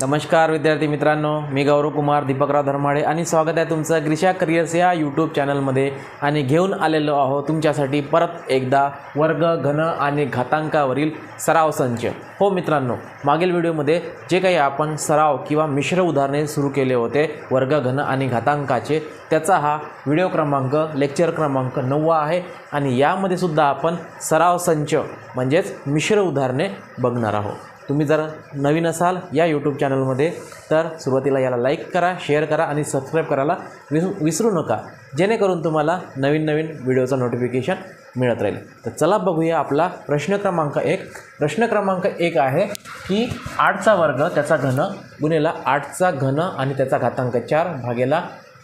नमस्कार विद्यार्थी मित्रांनो. मी गौरव कुमार दीपकराव धर्माडे आणि स्वागत आहे तुमचं ग्रिशा करिअर्स या यूट्यूब चॅनलमध्ये. आणि घेऊन आलेलो आहो तुमच्यासाठी परत एकदा वर्ग घन आणि घातांकावरील सराव संच. हो मित्रांनो मागील व्हिडिओमध्ये जे काही आपण सराव किंवा मिश्र उदाहरणे सुरू केले होते वर्ग घन आणि घातांकाचे त्याचा हा व्हिडिओ क्रमांक लेक्चर क्रमांक नववा आहे. आणि यामध्ये सुद्धा आपण सराव संच म्हणजेच मिश्र उदाहरणे बघणार आहोत. तुम्ही जर नवीन असाल या यूट्यूब चॅनलमध्ये तर सुरुवातीला याला लाईक करा शेअर करा आणि सबस्क्राईब करायला विसरू विसरू नका. जेणेकरून तुम्हाला नवीन नवीन व्हिडिओचं नोटिफिकेशन मिळत राहील. तर चला बघूया आपला प्रश्न क्रमांक एक. प्रश्न क्रमांक एक आहे की आठचा वर्ग त्याचा घन गुन्हेला आठचा घन आणि त्याचा घातांक चार भागेला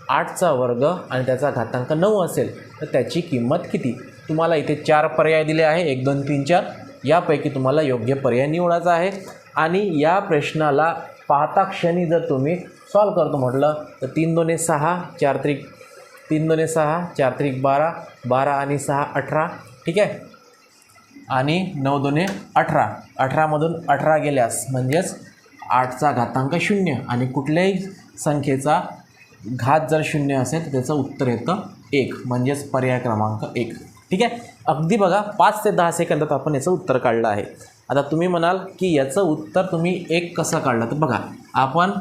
आठचा वर्ग आणि त्याचा घातांक नऊ असेल. तर त्याची किंमत किती? तुम्हाला इथे चार पर्याय दिले आहे. एक दोन तीन चार. यापैकी तुम्हाला योग्य पर्याय निवडायचा आहे. आणि या प्रश्नाला पाहता क्षणी जर तुम्ही सॉल्व करतो म्हटलं तर तीन दोने सहा चार त्रिक तीन दोने सहा चार त्रिक बारा बारा आणि सहा अठरा. ठीक आहे? आणि नऊ दोने अठरा. अठरामधून अठरा गेल्यास म्हणजेच आठचा घातांक शून्य. आणि कुठल्याही संख्येचा घात जर शून्य असेल तर त्याचं उत्तर येतं एक. म्हणजेच पर्याय क्रमांक एक. ठीक आहे? अगदी बघा पाच ते दहा सेकंदात आपण याचं उत्तर काढलं आहे. आता तुम्ही म्हणाल की याचं उत्तर तुम्ही एक कसं काढलं? तर बघा आपण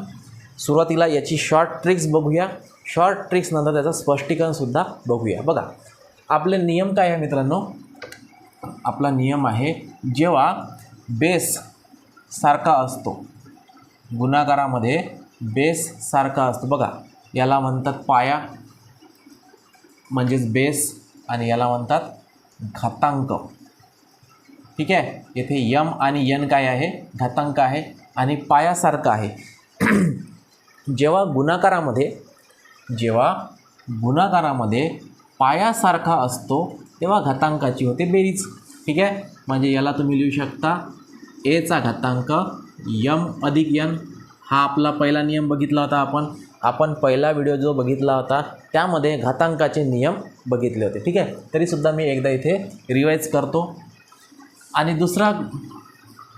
सुरुवातीला याची शॉर्ट ट्रिक्स बघूया. शॉर्ट ट्रिक्सनंतर त्याचं स्पष्टीकरणसुद्धा बघूया. बघा आपले नियम काय आहे मित्रांनो? आपला नियम आहे जेव्हा बेस सारखा असतो गुणाकारामध्ये बेस सारखा असतो. बघा याला म्हणतात पाया म्हणजेच बेस आणि याला म्हणतात घातांक. ठीक आहे? येथे यम आणि यन काय आहे? घातांक आहे आणि पायासारखं आहे. जेव्हा गुणाकारामध्ये जेव्हा गुणाकारामध्ये पायासारखा असतो तेव्हा घातांकाची होते बेरीज. ठीक आहे? म्हणजे याला तुम्ही लिहू शकता एचा घातांक यम अधिक यन. हा आपला पहिला नियम बघितला होता आपण. आपण पहिला व्हिडिओ जो बघितला होता त्यामध्ये घातांकाचे नियम बघितले होते. ठीक आहे? तरीसुद्धा मी एकदा इथे रिवाईज करतो. आणि दुसरा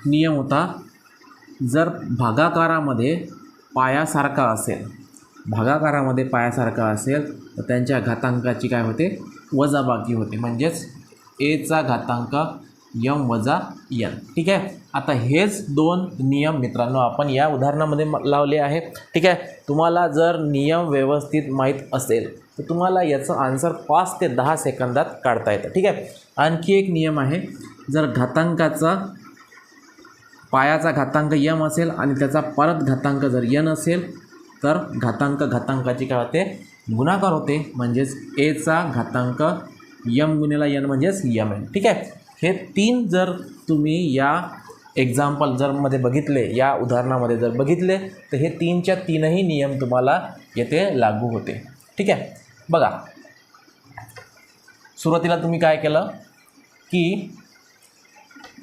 नियम होता जर भागाकारामध्ये पायासारखा असेल भागाकारामध्ये पायासारखा असेल तर त्यांच्या घातांकाची काय होते? वजाबाकी होते. म्हणजेच एचा घातांक यम वजा यन ठीक आहे? आता हेच दोन नियम मित्रांनो आपण या उदाहरणामध्ये म- लावले आहे. ठीक आहे? तुम्हाला जर नियम व्यवस्थित माहीत असेल तर तुम्हाला याचं आन्सर पाच ते दहा सेकंदात काढता येतं. ठीक आहे? आणखी एक नियम आहे. जर घातांकाचा पायाचा घातांक यम असेल आणि त्याचा परत घातांक जर यन असेल तर घातांक घातांकाची काय होते? गुणाकार होते. म्हणजेच एचा घातांक यम गुणेला यन म्हणजेच यम एन. ठीक आहे? हे तीन जर तुम्ही या एक्झाम्पल जर मध्ये बघितले या उदाहरणामध्ये जर बघितले तर हे तीनच्या तीनही नियम तुम्हाला येथे लागू होते. ठीक आहे? बघा. सुरुवातीला तुम्ही काय केलं? की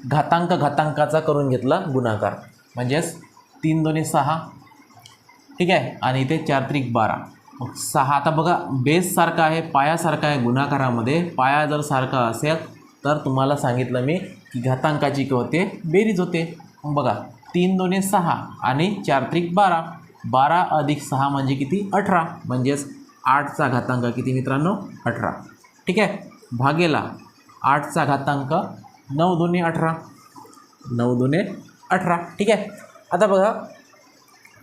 घातांक घातांकाचा करून घेतला गुणाकार. म्हणजेच तीन दोन्ही सहा. ठीक आहे? आणि इथे चार त्रिक बारा. मग सहा आता बघा बेस सारखा आहे पायासारखा आहे गुणाकारामध्ये. पाया जर सारखा असेल तर तुम्हाला सांगितलं मी की घातांकाची किंवा ते बेरीज होते. मग बघा तीन दोन्ही सहा आणि चार त्रिक बारा. बारा अधिक सहा म्हणजे किती? अठरा. म्हणजेच आठचा घातांक किती मित्रांनो? अठरा. ठीक आहे? भागेला आठचा घातांक नऊ दोन्ही अठरा. नऊ दोन्ही अठरा. ठीक आहे? आता बघा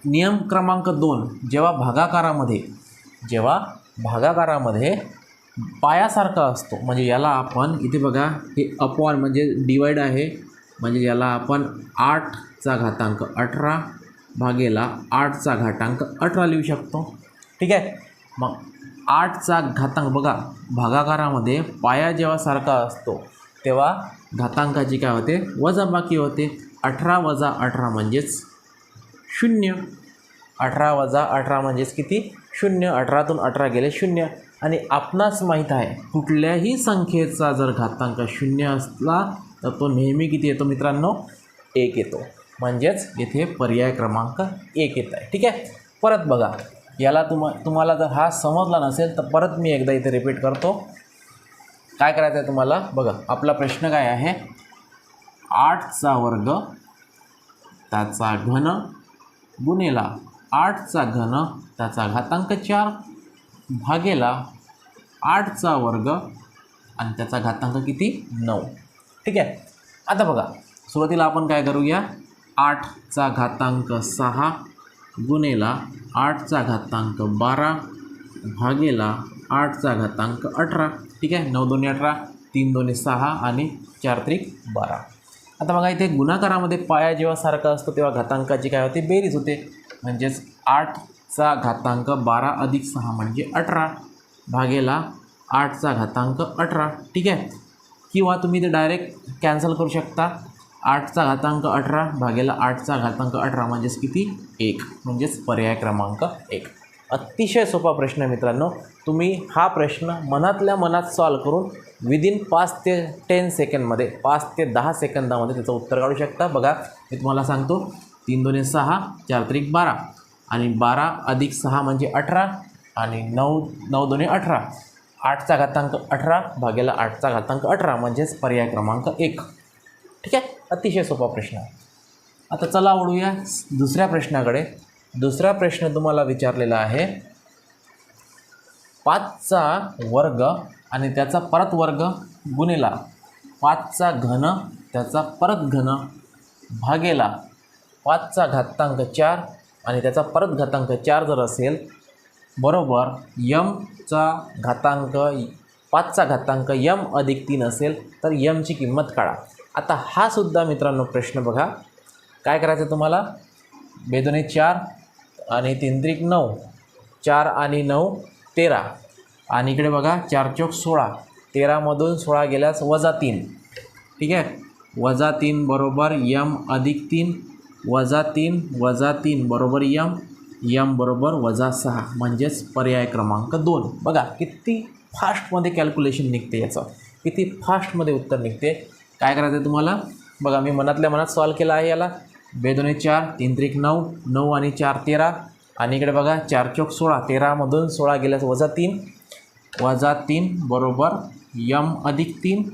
नियम क्रमांक दोन. जेव्हा भागाकारामध्ये जेव्हा भागाकारामध्ये पायासारखा असतो. म्हणजे याला आपण इथे बघा हे अपॉन म्हणजे डिवाईड आहे. म्हणजे याला आपण आठचा घातांक अठरा भागेला आठचा घातांक अठरा लिहू शकतो. ठीक आहे? मग आठचा घातांक बघा भागाकारामध्ये पाया जेव्हा सारखा असतो तेव्हा घातांकाची काय होते? वजाबाकी होते. अठरा वजा अठरा म्हणजेच शून्य. अठरा वजा अठरा म्हणजेच किती? शून्य. अठरातून अठरा गेले शून्य. आणि आपणास माहीत आहे कुठल्याही संख्येचा जर घातांक शून्य असला तर तो नेहमी किती येतो मित्रांनो? एक येतो. म्हणजेच येथे पर्याय क्रमांक एक येत आहे. ठीक आहे? परत बघा. याला तुम तुम्हाला जर हा समजला नसेल तर परत मी एकदा इथे रिपीट करतो. काय करायचं आहे तुम्हाला? बघा आपला प्रश्न काय आहे? आठचा वर्ग त्याचा घन गुणेला आठचा घन त्याचा घातांक चार. भागेला आठचा वर्ग आणि त्याचा घातांक किती? नऊ. ठीक आहे? आता बघा सुरुवातीला आपण काय करूया? आठचा घातांक सहा गुणेला आठचा घातांक बारा भागेला आठचा घातांक अठरा. ठीक आहे? नऊ दोन्ही अठरा तीन दोन्ही सहा आणि चार त्रिक बारा. आता बघा इथे गुणाकारामध्ये पाया जेव्हा सारखा असतो तेव्हा घातांकाची काय होते? बेरीज होते. म्हणजेच आठ चा घातांक बारा अधिक सहा म्हणजे अठरा. भागेला आठचा घातांक अठरा. ठीक आहे? किंवा तुम्ही ते डायरेक्ट कॅन्सल करू शकता. आठचा घातांक अठरा भागेला आठचा घातांक अठरा म्हणजेच किती? एक. म्हणजेच पर्याय क्रमांक एक. अतिशय सोपा प्रश्न आहे मित्रांनो. तुम्ही हा प्रश्न मनातल्या मनात सॉल्व करून विदिन पाच ते टेन सेकंडमध्ये पाच ते दहा सेकंदामध्ये त्याचं उत्तर काढू शकता. बघा मी तुम्हाला सांगतो. तीन दोन्ही सहा चार त्रिक बारा. आणि बारा अधिक सहा म्हणजे अठरा आणि नऊ नऊ दोन्ही अठरा. आठचा घातांक अठरा भागेला आठचा घातांक अठरा म्हणजेच पर्याय क्रमांक एक. ठीक आहे? अतिशय सोपा प्रश्न. आहे आता चला वळूया दुसऱ्या प्रश्नाकडे. दुसरा प्रश्न तुम्हाला विचारलेला आहे. पाचचा वर्ग आणि त्याचा परत वर्ग गुणेला. पाचचा घन त्याचा परत घन भागेला. पाचचा घातांक चार आणि त्याचा परत घातांक चार जर असेल बरोबर यमचा घातांक पाचचा घातांक यम अधिक तीन असेल तर यमची किंमत काढा. आता हा सुद्धा मित्रांनो प्रश्न बघा. काय करायचं तुम्हाला? बेदोने चार आणि तीन नऊ. चार आणि नऊ तेरा. आणि इकडे बघा चार चौक सोळा. तेरामधून सोळा गेल्यास वजा तीन. ठीक आहे? वजा तीन बरोबर यम अधिक तीन. वजा तीन वजा तीन बरोबर यम यम बरोबर वजा सहा. म्हणजेच पर्याय क्रमांक दोन. बघा किती फास्टमध्ये कॅल्क्युलेशन निघते याचं. किती फास्टमध्ये उत्तर निघते. काय करायचं आहे तुम्हाला? बघा मी मनातल्या मनात सॉल्व केला आहे याला. बेदोने चार तीन त्रिक नऊ नऊ आणि चार तेरा. आणि इकडे बघा चार चौक सोळा. तेरामधून सोळा गेल्यास वजा तीन. वजा तीन बरोबर यम अधिक तीन.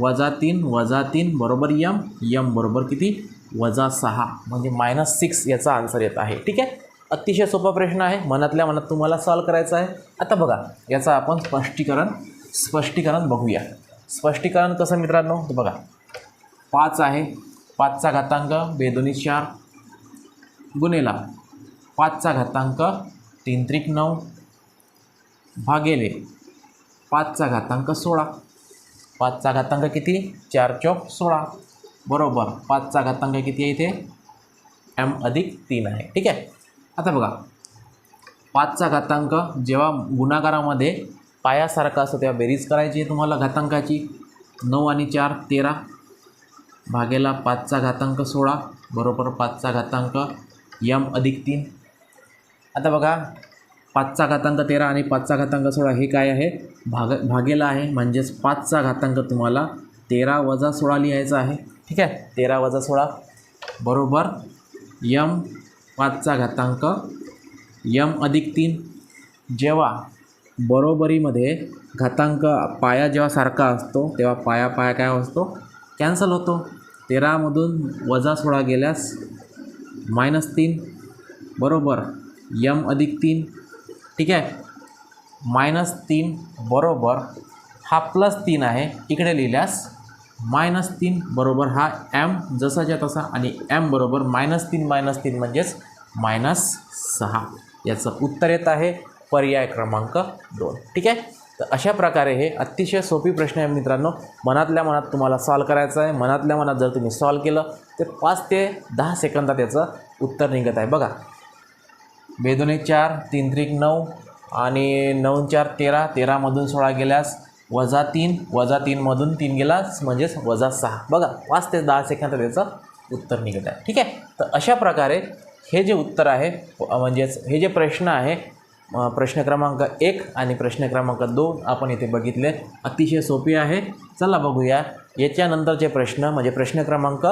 वजा तीन वजा तीन बरोबर यम. यम बरोबर किती? वजा सहा म्हणजे मायनस सिक्स याचा आन्सर येत आहे. ठीक आहे? अतिशय सोपा प्रश्न आहे. मनातल्या मनात तुम्हाला सॉल्व करायचा आहे. आता बघा याचं आपण स्पष्टीकरण स्पष्टीकरण बघूया. स्पष्टीकरण कसं मित्रांनो? तर बघा. पाच आहे. पाचचा घातांक बेदोनी चार. गुणेला. पाचचा घातांक तीन त्रिक नऊ. भागेले. पाचचा घातांक सोळा. पाचचा घातांक किती? चार चौक सोळा. बरोबर. पाचचा घातांक किती आहे इथे? एम अधिक तीन आहे. ठीक आहे? आता बघा. पाचचा घातांक जेव्हा गुणाकारामध्ये पायासारखा असतो तेव्हा बेरीज करायची आहे तुम्हाला घातांकाची. नऊ आणि चार तेरा. भागेला पाचचा घातांक सोळा. बरोबर पाचचा घातांक यम अधिक तीन. आता बघा. पाचचा घातांक तेरा आणि पाचचा घातांक सोळा हे काय आहे? भाग भागेला आहे. म्हणजेच पाचचा घातांक तुम्हाला तेरा वजा सोळा लिहायचा आहे. ठीक आहे? तेरा वजा सोळा बरोबर यम पाचचा घातांक यम अधिक तीन. जेव्हा बरोबरीमध्ये घातांक पाया जेव्हा सारखा असतो तेव्हा पाया पाया काय असतो? कॅन्सल होतो. तेरामधून वजा सोळा गेल्यास मायनस तीन बरोबर यम अधिक तीन. ठीक आहे? मायनस तीन बरोबर हा प्लस तीन आहे. इकडे लिहिल्यास मायनस तीन बरोबर हा एम जसाच्या तसा आणि एम बरोबर मायनस तीन मायनस तीन म्हणजेच मायनस सहा. याचं उत्तर येत आहे पर्याय क्रमांक दोन. ठीक आहे? तर अशा प्रकारे हे अतिशय सोपी प्रश्न आहे मित्रांनो. मनातल्या मनात तुम्हाला सॉल्व करायचं आहे. मनातल्या मनात जर तुम्ही सॉल्व केलं तर पाच ते दहा सेकंदात याचं उत्तर निघत आहे. बघा. बेदोने चार तीन त्रिक नऊ आणि नऊ चार तेरा. तेरामधून सोळा गेल्यास वजा तीन वजा तीनमधून तीन गेलास म्हणजेच वजा सहा. बघा पाच ते दहा सेकंद त्याचं उत्तर निघत आहे. ठीक आहे? तर अशा प्रकारे हे जे उत्तर आहे म्हणजेच हे जे प्रश्न आहे प्रश्न क्रमांक एक आणि प्रश्न क्रमांक दोन आपण इथे बघितले अतिशय सोपे आहे. चला बघूया. याच्यानंतरचे प्रश्न म्हणजे प्रश्न क्रमांक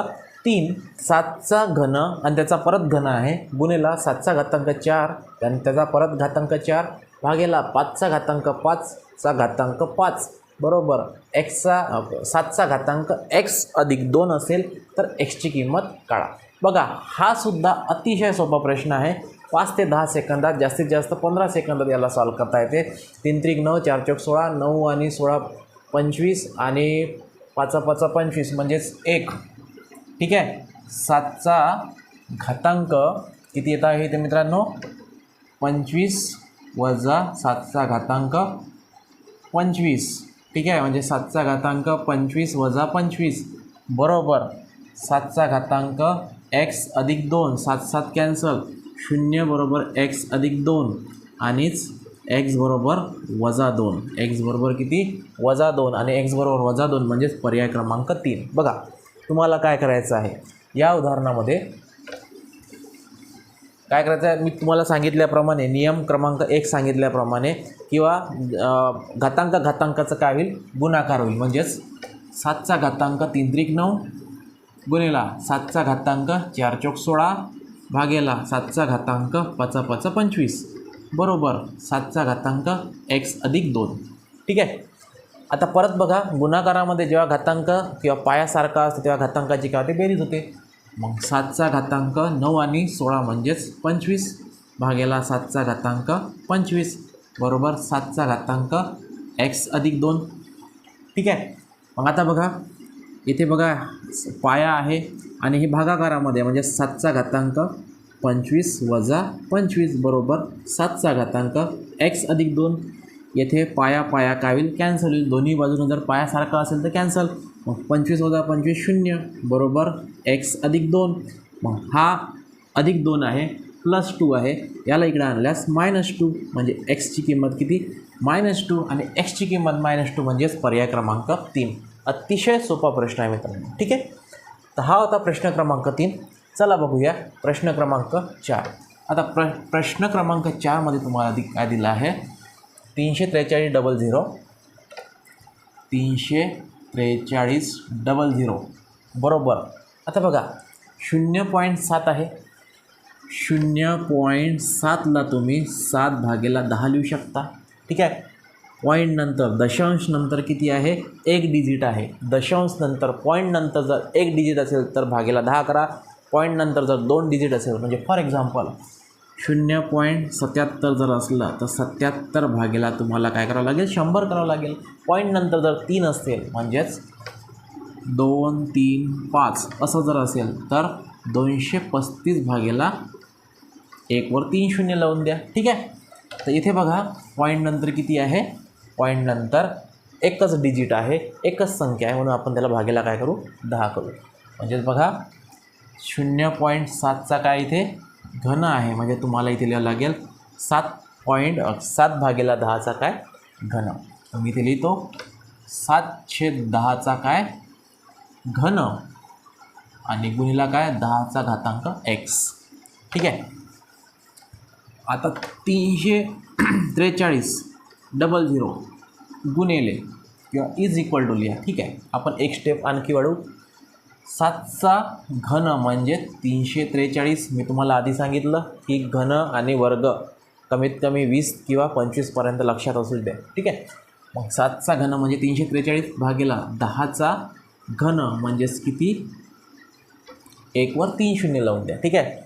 तीन सातचा घन आणि त्याचा परत घन आहे गुन्हेला सातचा घातांक चार आणि त्याचा परत घातांक चार भागेला पाचचा घातांक पाच. चा घातांक पाच. बरोबर. एक्सचा सातचा घातांक एक्स अधिक दोन असेल तर एक्सची किंमत काढा. बघा हा सुद्धा अतिशय सोपा प्रश्न आहे. पाच ते दहा सेकंदात जास्तीत जास्त पंधरा सेकंदात याला सॉल्व करता येते. तीन त्रिक नऊ चार चौक सोळा नऊ आणि सोळा पंचवीस आणि पाचा पाचा पंचवीस म्हणजेच एक. ठीक आहे? सातचा घातांक किती येत आहे ते मित्रांनो? पंचवीस वजा सातचा घातांक पंचवीस. ठीक आहे? म्हणजे सातचा घातांक पंचवीस वजा पंचवीस. बरोबर. सातचा घातांक एक्स अधिक दोन. सात सात कॅन्सल शून्य बरोबर एक्स अधिक दोन. आणिच एक्स बरोबर वजा दोन. एक्स बरोबर किती? वजा दोन. आणि एक्स बरोबर वजा दोन म्हणजेच पर्याय क्रमांक तीन. बघा तुम्हाला काय करायचं आहे? या उदाहरणामध्ये काय करायचं? आहे मी तुम्हाला सांगितल्याप्रमाणे नियम क्रमांक एक सांगितल्याप्रमाणे किंवा घातांक घातांकाचं काय होईल? गुणाकार होईल. म्हणजेच सातचा घातांक तीन त्रिक नऊ गुणेला सातचा घातांक चार चौक सोळा भागेला सातचा घातांक पाचा पाचा पंचवीस. बरोबर सातचा घातांक एक्स अधिक दोन. ठीक आहे? आता परत बघा गुणाकारामध्ये जेव्हा घातांक किंवा पायासारखा असतो तेव्हा घातांकाची काय होते बेरीज होते. मग सातचा घातांक नऊ आणि सोळा म्हणजेच पंचवीस भागेला सातचा घातांक पंचवीस. बरोबर सातचा घातांक एक्स अधिक दोन. ठीक आहे? मग आता बघा. इथे बघा पाया आहे आणि हे भागाकारामध्ये म्हणजे सातचा घातांक पंचवीस वजा पंचवीस बरोबर सातचा घातांक एक्स अधिक दोन. येथे पाया पाया काविल कॅन्सल होईल दोन्ही बाजूने जर पायासारखा असेल तर कॅन्सल मग पंचवीस वजा पंचवीस शून्य बरोबर एक्स अधिक दोन. मग हा अधिक दोन आहे प्लस टू आहे. याला इकडे आणल्यास मायनस टू म्हणजे एक्सची किंमत किती? मायनस टू आणि एक्सची किंमत मायनस टू म्हणजेच पर्याय क्रमांक तीन. अतिशय सोपा प्रश्न आहे मित्रांनो ठीक आहे? तर हा होता प्रश्न क्रमांक तीन. चला बघूया प्रश्न क्रमांक चार. आता प्र प्रश्न क्रमांक चारमध्ये तुम्हाला दि काय दिलं आहे? तीनशे त्रेचाळीस डबल झिरो तीनशे त्रेचाळीस डबल झिरो. बरोबर. आता बघा शून्य पॉईंट सात आहे. शून्य पॉईंट सातला तुम्ही सात भागेला दहा लिहू शकता. ठीक आहे? पॉईंट नंतर दशांश नंतर किती आहे? एक डिजिट आहे. दशांश नंतर पॉईंट नंतर जर एक डिजिट असेल तर भागेला दहा करा. पॉईंट नंतर जर दोन डिजिट असेल म्हणजे फॉर एक्झाम्पल शून्य पॉईंट सत्याहत्तर जर असलं तर सत्याहत्तर भागेला तुम्हाला काय करावं लागेल? शंभर करावं लागेल. पॉईंट नंतर जर तीन असेल म्हणजेच दोन तीन पाच असं जर असेल तर दोनशे पस्तीस भागेला एकवर तीन शून्य लावून द्या. ठीक आहे? तर इथे बघा पॉईंट नंतर किती आहे? पॉईंट नंतर एकच डिजिट आहे एकच संख्या आहे म्हणून आपण त्याला भागेला काय करू? दहा करू. म्हणजेच बघा शून्य पॉईंट सातचा काय इथे? घन आहे. म्हणजे तुम्हाला इथे लिहावं लागेल सात पॉईंट सात भागेला दहाचा काय? घन. मी इथे लिहितो सातशे दहाचा काय? घन. आणि गुणिला काय? दहाचा घातांक एक्स ठीक आहे? आता तीनशे त्रेचाळीस डबल झिरो गुणेले किंवा इज इक्वल टू लिहा. ठीक आहे? आपण एक स्टेप आणखी वाढवू. सातचा घन म्हणजे तीनशे त्रेचाळीस. मी तुम्हाला आधी सांगितलं की घन आणि वर्ग कमीत कमी वीस किंवा पंचवीसपर्यंत लक्षात असू द्या ठीक आहे? मग सातचा घन म्हणजे तीनशे त्रेचाळीस भागेला दहाचा घन म्हणजेच किती? एकवर तीन शून्य लावून द्या. ठीक आहे?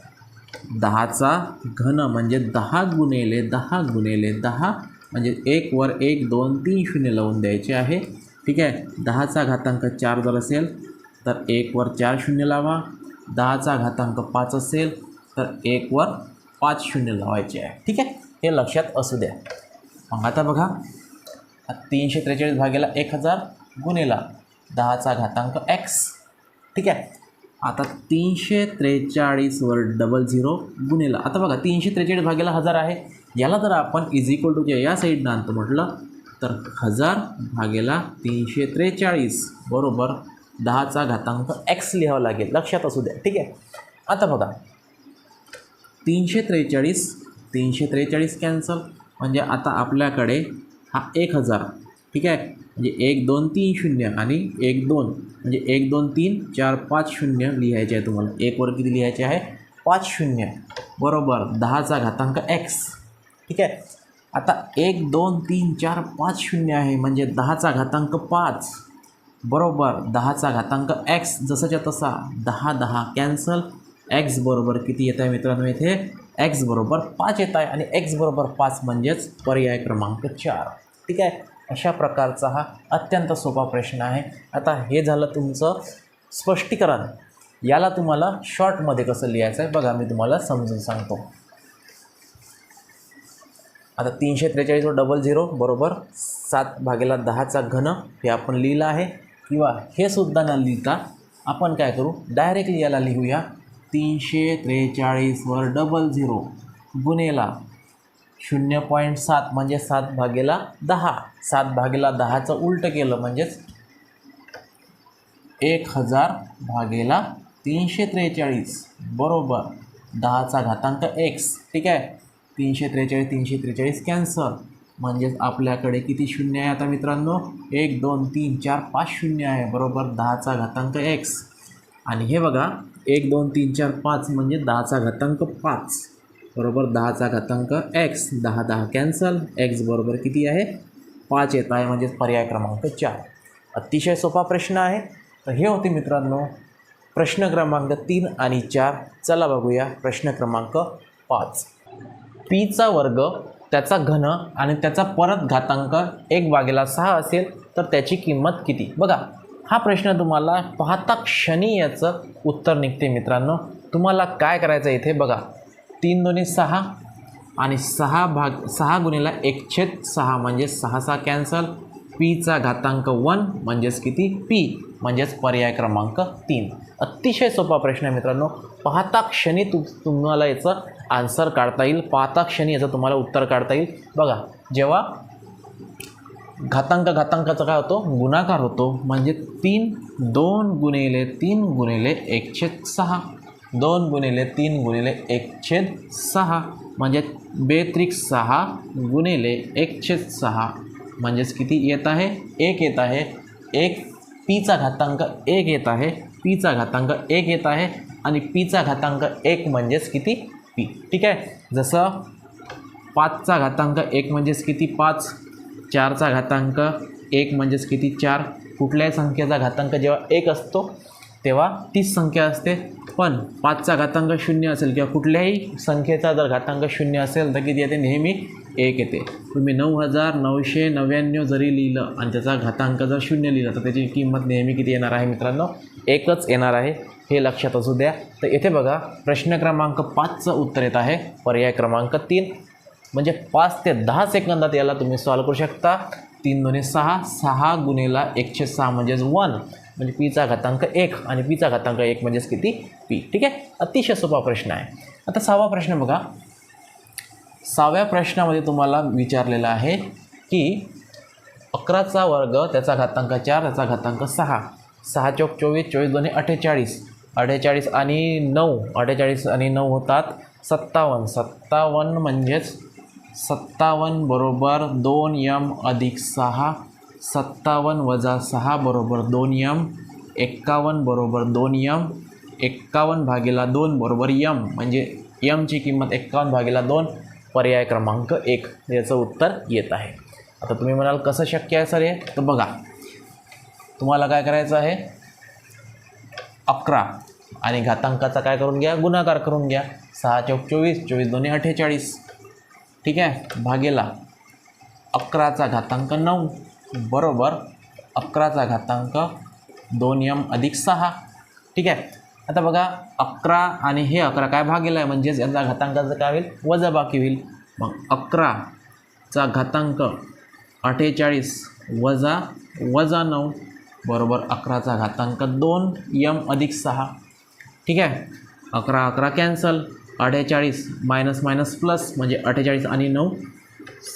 दहाचा घन म्हणजे दहा गुणेले दहा गुणेले दहा म्हणजे एकवर एक दोन तीन शून्य लावून द्यायचे आहे. ठीक आहे? दहाचा घातांक चार जर असेल तर एकवर चार शून्य लावा. दहाचा घातांक पाच असेल तर एकवर पाच शून्य लावायचे आहे. ठीक आहे? हे लक्षात असू द्या. मग आता बघा. तीनशे त्रेचाळीस भागेला एक हजार गुणेला दहाचा घातांक एक्स ठीक आहे? आता तीनशे त्रेचाळीसवर डबल झिरो गुणेला. आता बघा तीनशे त्रेचाळीस भागेला हजार आहे. याला जर आपण इज इक्वल टूच्या या साईडनं आणतो म्हटलं तर हजार भागेला तीनशे त्रेचाळीस. बरोबर? दहाचा घातांक एक्स लिहावं लागेल. लक्षात असू द्या. ठीक आहे? आता बघा. तीनशे त्रेचाळीस तीनशे त्रेचाळीस कॅन्सल म्हणजे आता आपल्याकडे हा एक हजार. ठीक आहे? म्हणजे एक दोन तीन शून्य आणि एक दोन. म्हणजे एक दोन तीन चार पाच शून्य लिहायचे आहे तुम्हाला. एकवर किती लिहायचे आहे? पाच शून्य. बरोबर. दहाचा घातांक एक्स ठीक आहे? आता एक दोन तीन चार पाच शून्य आहे. म्हणजे दहाचा घातांक पाच. बरोबर दहाचा घातांक एक्स जसाच्या तसा. दहा दहा कॅन्सल एक्स बरोबर किती येत आहे मित्रांनो इथे? एक्स बरोबर पाच येत आहे आणि एक्स बरोबर पाच म्हणजेच पर्याय क्रमांक चार. ठीक आहे? अशा प्रकारचा हा अत्यंत सोपा प्रश्न आहे. आता हे झालं तुमचं स्पष्टीकरण. याला तुम्हाला शॉर्टमध्ये कसं लिहायचं आहे? बघा मी तुम्हाला समजून सांगतो. आता तीनशे त्रेचाळीसवर डबल झिरो बरोबर सात भागेला दहाचा घन हे आपण लिहिलं आहे. किंवा हे सुद्धा न लिहिता आपण काय करू? डायरेक्टली याला लिहूया तीनशे त्रेचाळीसवर डबल झिरो गुन्हेला शून्य पॉईंट सात म्हणजे सात भागेला दहा. सात भागेला दहाचं उलटं केलं म्हणजेच एक हजार भागेला तीनशे त्रेचाळीस. बरोबर. दहाचा घातांक एक्स ठीक आहे? तीनशे त्रेचाळीस तीनशे त्रेचाळीस कॅन्सल म्हणजेच आपल्याकडे किती शून्य आहे आता मित्रांनो? एक दोन तीन चार पाच शून्य आहे. बरोबर? दहाचा घातांक एक्स आणि हे बघा एक दोन तीन चार पाच म्हणजे दहाचा घातांक पाच. बरोबर? दहाचा घातांक एक्स दहा दहा कॅन्सल. एक्स बरोबर किती आहे? पाच येत आहे म्हणजेच पर्याय क्रमांक चार. अतिशय सोपा प्रश्न आहे. तर हे होते मित्रांनो प्रश्न क्रमांक तीन आणि चार. चला बघूया प्रश्न क्रमांक पाच. पीचा वर्ग त्याचा घन आणि त्याचा परत घातांक एक भागेला सहा असेल तर त्याची किंमत किती? बघा हा प्रश्न तुम्हाला पाहता क्षणी याचं उत्तर निघते मित्रांनो. तुम्हाला काय करायचं इथे बघा. तीन दोन्ही सहा आणि सहा भाग सहा गुणीला एकछेद सहा म्हणजे सहा सहा कॅन्सल. पीचा घातांक वन म्हणजेच किती? पी म्हणजेच पर्याय क्रमांक तीन. अतिशय सोपा प्रश्न आहे मित्रांनो. पाहता क्षणी तु तुम्हाला याचं आन्सर काढता येईल. पाहता क्षणी याचं तुम्हाला उत्तर काढता येईल. बघा जेव्हा घातांक घातांकाचा काय होतो? गुणाकार होतो. म्हणजे तीन दोन गुणिले तीन गुणिले एकछेद सहा. दोन गुणिले तीन गुणिले एकछेद सहा. म्हणजे बेत्रिक सहा गुणिले एकछेद सहा. म्हणजेच किती येत आहे? एक येत आहे. एक पीचा घातांक एक येत आहे. पीचा घातांक एक येत आहे. आणि पीचा घातांक एक म्हणजेच किती पी ठीक आहे? जसं पाचचा घातांक एक म्हणजेच किती पाच? चारचा घातांक एक म्हणजेच किती चार? कुठल्याही संख्येचा घातांक जेव्हा एक असतो तेव्हा तीच संख्या असते. पण पाचचा घातांक शून्य असेल किंवा कुठल्याही संख्येचा जर घातांक शून्य असेल तर किती येते? नेहमी एक येते. तुम्ही नऊ हजार नऊशे नव्याण्णव जरी लिहिलं आणि त्याचा घातांक जर शून्य लिहिलं तर त्याची किंमत नेहमी किती येणार आहे मित्रांनो? एकच येणार आहे. हे लक्षात असू द्या. तर येथे बघा प्रश्न क्रमांक पाचचं उत्तर येत आहे. पर्याय क्रमांक तीन. म्हणजे पाच ते दहा सेकंदात याला तुम्ही सॉल्व करू शकता. तीन दोन्ही सहा सहा गुणेला एकशे सहा म्हणजेच वन. म्हणजे पीचा घातांक एक आणि पीचा घातांक एक म्हणजेच किती? पी ठीक आहे? अतिशय सोपा प्रश्न आहे. आता सहावा प्रश्न बघा. सहाव्या प्रश्नामध्ये तुम्हाला विचारलेला आहे की अकराचा वर्ग त्याचा घातांक चार त्याचा घातांक सहा. सहा चौक चोवीस चोवीस दोन्ही अठ्ठेचाळीस. अठ्ठेचाळीस आणि नऊ अठ्ठेचाळीस आणि नऊ होतात सत्तावन्न. सत्तावन्न म्हणजेच सत्तावन्न बरोबर दोन यम अधिक सहा. सत्तावन्न वजा सहा बरोबर दोन यम. एक्कावन्न बरोबर दोन यम. एक्कावन्न भागीला दोन बरोबर यम. म्हणजे यमची किंमत एक्कावन्न भागीला दोन पर्याय क्रमांक एक. याचं उत्तर येत आहे. आता तुम्ही म्हणाल कसं शक्य आहे सर हे? तर बघा. तुम्हाला काय करायचं आहे? अकरा. आणि घातांकाचा काय करून घ्या? गुणाकार करून घ्या. सहा चौक चोवीस. चोवीस दोन्ही अठ्ठेचाळीस. ठीक आहे? भागेला. अकराचा घातांक नऊ. बरोबर. अकराचा घातांक दोन यम अधिक सहा. ठीक आहे? आता बघा अकरा आणि हे अकरा काय भागेला आहे? म्हणजेच यांचा घातांकाचं काय होईल? वजा बाकी होईल. मग अकराचा घातांक अठ्ठेचाळीस वजा वजा नऊ. बरोबर अकराचा घातांक दोन यम अधिक सहा. ठीक आहे? अकरा अकरा कॅन्सल अठ्ठेचाळीस मायनस मायनस प्लस म्हणजे अठ्ठेचाळीस आणि नऊ.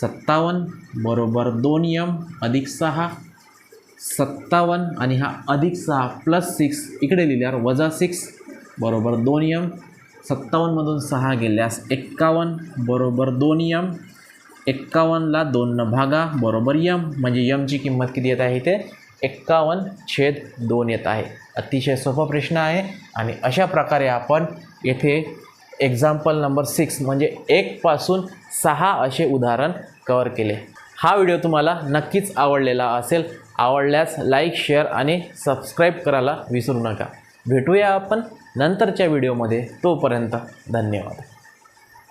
सत्तावन्न बरोबर दोन यम अधिक सहा. सत्तावन्न आणि हा अधिक सहा प्लस सिक्स इकडे लिहिल्यावर वजा सिक्स बरोबर दोन यम. सत्तावन्नमधून सहा गेल्यास एक्कावन्न बरोबर दोन यम. एक्कावन्नला दोननं भागा बरोबर यम. म्हणजे यमची किंमत किती येत आहे इथे? एक्कावन्न छेद दोन येत आहे. अतिशय सोपा प्रश्न आहे आणि अशा प्रकारे आपण येथे एक्झाम्पल नंबर सिक्स म्हणजे एकपासून सहा असे उदाहरण कवर केले. हा व्हिडिओ तुम्हाला नक्कीच आवडलेला असेल. आवडल्यास लाईक शेअर आणि सबस्क्राईब करायला विसरू नका. भेटूया आपण नंतरच्या व्हिडिओमध्ये तोपर्यंत धन्यवाद.